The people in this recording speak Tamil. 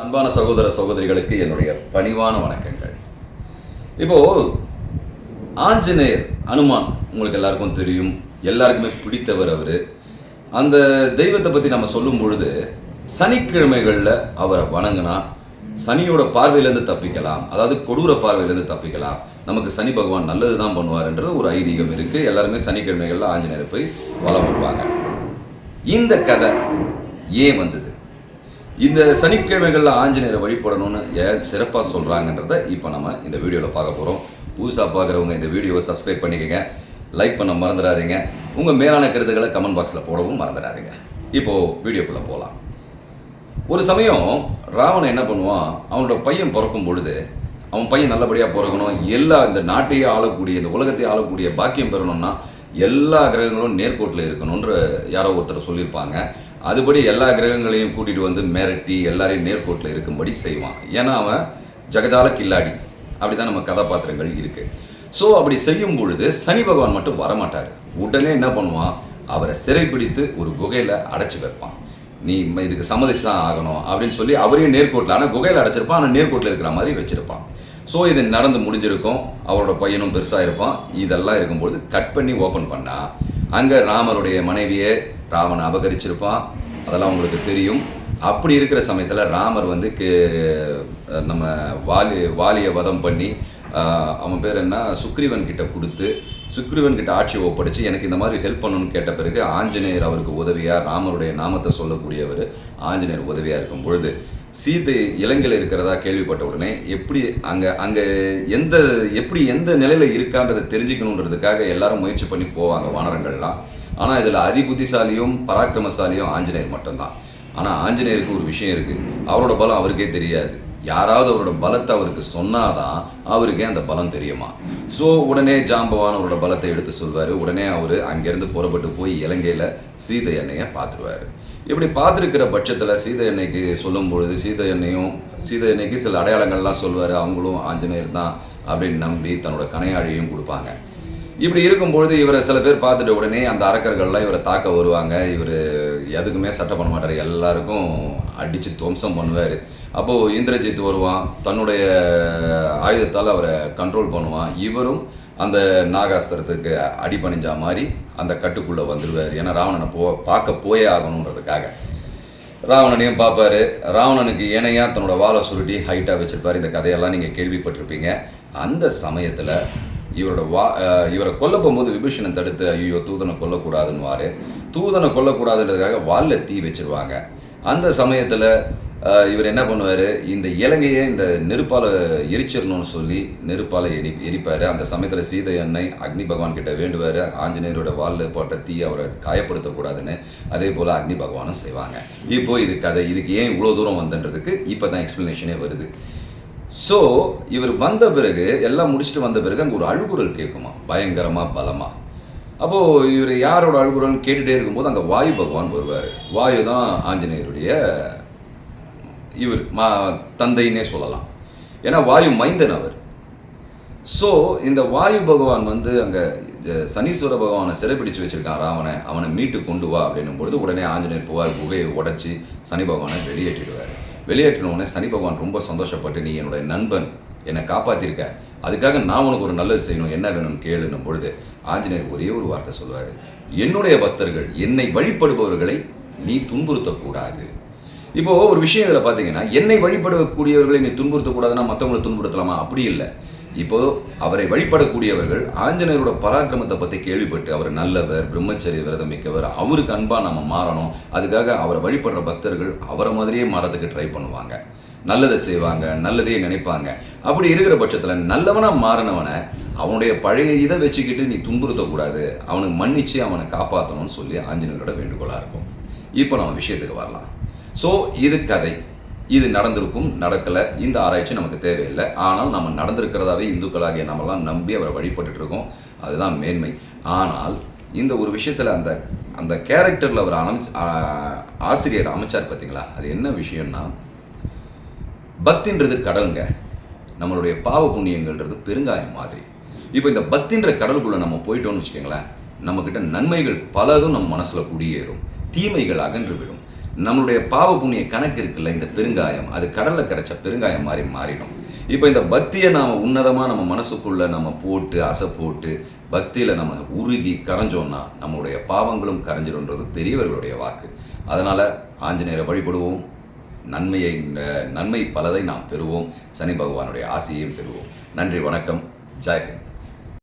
அன்பான சகோதர சகோதரிகளுக்கு என்னுடைய பணிவான வணக்கங்கள். இப்போ ஆஞ்சநேயர் அனுமான் உங்களுக்கு எல்லாருக்கும் தெரியும். எல்லாருக்குமே பிடித்தவர் அவர். அந்த தெய்வத்தை பற்றி நம்ம சொல்லும் பொழுது சனிக்கிழமைகளில் அவரை வணங்கினா சனியோட பார்வையிலேருந்து தப்பிக்கலாம். அதாவது கொடூர பார்வையிலேருந்து தப்பிக்கலாம். நமக்கு சனி பகவான் நல்லது தான் பண்ணுவார்ன்றது ஒரு ஐதீகம் இருக்குது எல்லாருமே சனிக்கிழமைகளில் ஆஞ்சநேயரை போய் வலம் வருவாங்க. இந்த கதை ஏன் வந்தது? இந்த சனிக்கிழமைகளில் ஆஞ்சநேயரை வழிபடணும்னு ஏன் சிறப்பாக சொல்கிறாங்கன்றத இப்போ நம்ம இந்த வீடியோவில் பார்க்க போகிறோம் புதுசாக பார்க்குறவங்க இந்த வீடியோவை சப்ஸ்கிரைப் பண்ணிக்கங்க. லைக் பண்ண மறந்துடாதீங்க. உங்கள் மேலான கருத்துக்களை கமெண்ட் பாக்ஸில் போடவும் மறந்துடாதீங்க. இப்போது வீடியோக்குள்ளே போகலாம் ஒரு சமயம் ராவணன் என்ன பண்ணுவான்? அவனோட பையன் பிறக்கும் பொழுது அவன் பையன் நல்லபடியாக பிறக்கணும். எல்லா இந்த நாட்டையே ஆளக்கூடிய இந்த உலகத்தையே ஆளக்கூடிய பாக்கியம் பெறணும்னா எல்லா கிரகங்களும் நேர்கோட்டில் இருக்கணுன்ற யாரோ ஒருத்தர் சொல்லியிருப்பாங்க. அதுபடி எல்லா கிரகங்களையும் கூட்டிகிட்டு வந்து மிரட்டி எல்லாரையும் நேர்கோட்டில் இருக்கும்படி செய்வான். ஏன்னா அவன் ஜெகஜால கில்லாடி. அப்படி தான் நம்ம கதாபாத்திரங்கள் இருக்குது ஸோ அப்படி செய்யும் பொழுது சனி பகவான் மட்டும் வரமாட்டார். உடனே என்ன பண்ணுவான்? அவரை சிறைப்பிடித்து ஒரு குகையில் அடைச்சி வைப்பான். நீ இதுக்கு சம்மதிச்சு தான் ஆகணும் அப்படின்னு சொல்லி அவரையும் நேர்கோட்டில் ஆனால் குகையில் அடைச்சிருப்பான் ஆனால் நேர்கோட்டில் இருக்கிற மாதிரி வச்சிருப்பான். ஸோ இது நடந்து முடிஞ்சிருக்கும். அவரோட பையனும் பெருசாக இருப்பான். இதெல்லாம் இருக்கும்போது கட் பண்ணி ஓப்பன் பண்ணால் அங்கே ராமருடைய மனைவியை ராவணன் அபகரிச்சிருப்பான். அதெல்லாம் உங்களுக்கு தெரியும். அப்படி இருக்கிற சமயத்தில் ராமர் வந்து கே- நம்ம வாலி வாலியை வதம் பண்ணி அவன் பேர் என்ன? சுக்ரீவன் கிட்ட கொடுத்து சுக்ரீவன் கிட்ட ஆட்சி ஒப்படைச்சு எனக்கு இந்த மாதிரி ஹெல்ப் பண்ணணும்னு கேட்ட பிறகு ஆஞ்சநேயர் அவருக்கு உதவியாக ராமருடைய நாமத்தை சொல்லக்கூடியவர் ஆஞ்சநேயர் உதவியாக இருக்கும் பொழுது சீதை இலங்கையில் இருக்கிறதா கேள்விப்பட்ட உடனே எப்படி அங்கே அங்கே எந்த எப்படி எந்த நிலையில் இருக்கான்றதை தெரிஞ்சுக்கணுன்றதுக்காக எல்லாரும் முயற்சி பண்ணி போவாங்க வானரங்கள்லாம். ஆனால் இதில் அதிபுத்திசாலியும் பராக்கிரமசாலியும் ஆஞ்சநேயர் மட்டும்தான். ஆனால் ஆஞ்சநேயருக்கு ஒரு விஷயம் இருக்குது அவரோட பலம் அவருக்கே தெரியாது. யாராவது அவரோட பலத்தை அவருக்கு சொன்னாதான் அவருக்கே அந்த பலம் தெரியுமா? ஸோ உடனே ஜாம்பவான் அவரோட பலத்தை எடுத்து சொல்வார். உடனே அவர் அங்கேருந்து புறப்பட்டு போய் இலங்கையில் சீதை எண்ணெயை பார்த்துருவாரு. இப்படி பார்த்துருக்கிற பட்சத்தில் சீதை எண்ணெய்க்கு சொல்லும் பொழுது சீதை எண்ணெயும் சீதை எண்ணெய்க்கு சில அடையாளங்கள்லாம் சொல்வார். அவங்களும் ஆஞ்சநேயர் தான் அப்படின்னு நம்பி தன்னோட கனையாழியும் கொடுப்பாங்க. இப்படி இருக்கும்பொழுது இவரை சில பேர் பார்த்துட்ட உடனே அந்த அரக்கர்கள்லாம் இவரை தாக்க வருவாங்க. இவர் எதுக்குமே சட்டை பண்ண மாட்டார். எல்லாருக்கும் அடித்து துவம்சம் பண்ணுவார். அப்போது இந்திரஜித் வருவான். தன்னுடைய ஆயுதத்தால் அவரை கண்ட்ரோல் பண்ணுவான். இவரும் அந்த நாகாஸ்திரத்துக்கு அடிபணிஞ்சா மாதிரி அந்த கட்டுக்குள்ளே வந்துடுவார் ஏன்னா ராவணனை போ பார்க்க போயே ஆகணுன்றதுக்காக ராவணனையும் பார்ப்பாரு. ராவணனுக்கு இணையாக தன்னோட வாழை சுருட்டி ஹைட்டாக வச்சுருப்பார். இந்த கதையெல்லாம் நீங்கள் கேள்விப்பட்டிருப்பீங்க. அந்த சமயத்தில் இவரோட வா இவரை கொல்ல போகும்போது விபீஷணன் தடுத்து ஐயோ தூதனை கொல்லக்கூடாதுன்னுவாரு. தூதனை கொல்லக்கூடாதுன்றதுக்காக வாலில் தீ வச்சிருவாங்க. அந்த சமயத்தில் இவர் என்ன பண்ணுவார்? இந்த இலங்கையை இந்த நெருப்பால் எரிச்சிடணும்னு சொல்லி நெருப்பால் எரி எரிப்பார். அந்த சமயத்தில் சீதை அன்னை அக்னி பகவான் கிட்ட வேண்டுவார். ஆஞ்சநேயரோட வாலில் போட்ட தீ அவரை காயப்படுத்தக்கூடாதுன்னு. அதே போல் அக்னி பகவானும் செய்வாங்க. இப்போ இது கதை. இதுக்கு ஏன் இவ்வளோ தூரம் வந்தன்றதுக்கு இப்போ தான் எக்ஸ்ப்ளனேஷனே வருது. ஸோ இவர் வந்த பிறகு எல்லாம் முடிச்சுட்டு வந்த பிறகு அங்கே ஒரு அழுகுரல் கேட்குமா? பயங்கரமாக பலமாக அப்போது இவர் யாரோட அழுகுரல்னு கேட்டுகிட்டே இருக்கும்போது அங்கே வாயு பகவான் வருவார். வாயு தான் ஆஞ்சநேயருடைய இவர் மா தந்தைன்னே சொல்லலாம். ஏன்னா வாயு மைந்தன் அவர். ஸோ இந்த வாயு பகவான் வந்து அங்கே சனீஸ்வர பகவானை சிறைப்பிடிச்சு வச்சுருக்கான் ராவனை அவனை மீட்டு கொண்டு வா அப்படின்னும் பொழுது உடனே ஆஞ்சநேயர் போவார் குகையை உடைச்சி சனி பகவானை வெளியேற்றிடுவார். வெளியேற்றின உடனே சனி பகவான் ரொம்ப சந்தோஷப்பட்டு நீ என்னுடைய நண்பன் என்னை காப்பாத்திருக்க. அதுக்காக நான் உனக்கு ஒரு நல்லது செய்யணும். என்ன வேணும்னு கேளுன்னும் பொழுது ஆஞ்சநேயர் ஒரே ஒரு வார்த்தை சொல்லுவார். என்னுடைய பக்தர்கள் என்னை வழிபடுபவர்களை நீ துன்புறுத்தக்கூடாது. இப்போ ஒரு விஷயம் இதில் பார்த்தீங்கன்னா என்னை வழிபடக்கூடியவர்களை நீ துன்புறுத்தக்கூடாதுன்னா மற்றவங்களை துன்புறுத்தலாமா? அப்படி இல்லை. இப்போ அவரை வழிபடக்கூடியவர்கள் ஆஞ்சநேயரோட பராக்கிரமத்தை பற்றி கேள்விப்பட்டு அவர் நல்லவர் பிரம்மச்சரிய விரதம் மிக்கவர் அவருக்கு அன்பாக நம்ம மாறணும். அதுக்காக அவரை வழிபடுற பக்தர்கள் அவரை மாதிரியே மாறதுக்கு ட்ரை பண்ணுவாங்க. நல்லதை செய்வாங்க நல்லதையே நினைப்பாங்க. அப்படி இருக்கிற பட்சத்தில் நல்லவனாக மாறினவனை அவனுடைய பழைய இதை வச்சுக்கிட்டு நீ துன்புறுத்தக்கூடாது அவனுக்கு மன்னிச்சு அவனை காப்பாற்றணும்னு சொல்லி ஆஞ்சநேயரோட வேண்டுகோளாக இருக்கும். இப்போ நம்ம விஷயத்துக்கு வரலாம். ஸோ இது கதை. இது நடந்திருக்கும் நடக்கலை இந்த ஆராய்ச்சி நமக்கு தேவையில்லை. ஆனால் நம்ம நடந்திருக்கிறதாவே இந்துக்களாகிய நம்மலாம் நம்பி அவரை வழிபட்டுட்டு இருக்கோம் அதுதான் மேன்மை. ஆனால் இந்த ஒரு விஷயத்தில் அந்த அந்த கேரக்டரில் அவர் அமைச்சு ஆசிரியர் அமைச்சார் பார்த்தீங்களா? அது என்ன விஷயம்னா பக்தின்றது கடலுங்க. நம்மளுடைய பாவ புண்ணியங்கள்ன்றது பெருங்காயம் மாதிரி. இப்போ இந்த பக்தின்ற கடலுக்குள்ளே நம்ம போயிட்டோம்னு வச்சுக்கோங்களேன் நம்மக்கிட்ட நன்மைகள் பலதும் நம்ம மனசில் குடியேறும். தீமைகள் அகன்று விடும். நம்மளுடைய பாவ புண்ணிய கணக்கு இருக்குல்ல இந்த பெருங்காயம். அது கடலில் கரைச்ச பெருங்காயம் மாதிரி மாறிடும். இப்போ இந்த பக்தியை நாம் உன்னதமாக நம்ம மனசுக்குள்ள நம்ம போட்டு அசை போட்டு பக்தியில் நம்ம உருகி கரைஞ்சோம்னா நம்மளுடைய பாவங்களும் கரைஞ்சிடும்ன்றது பெரியவர்களுடைய வாக்கு. அதனால் ஆஞ்சநேயரை வழிபடுவோம். நன்மையை நன்மை பலதை நாம் பெறுவோம். சனி பகவானுடைய ஆசையையும் பெறுவோம். நன்றி வணக்கம். ஜெயஹிந்த்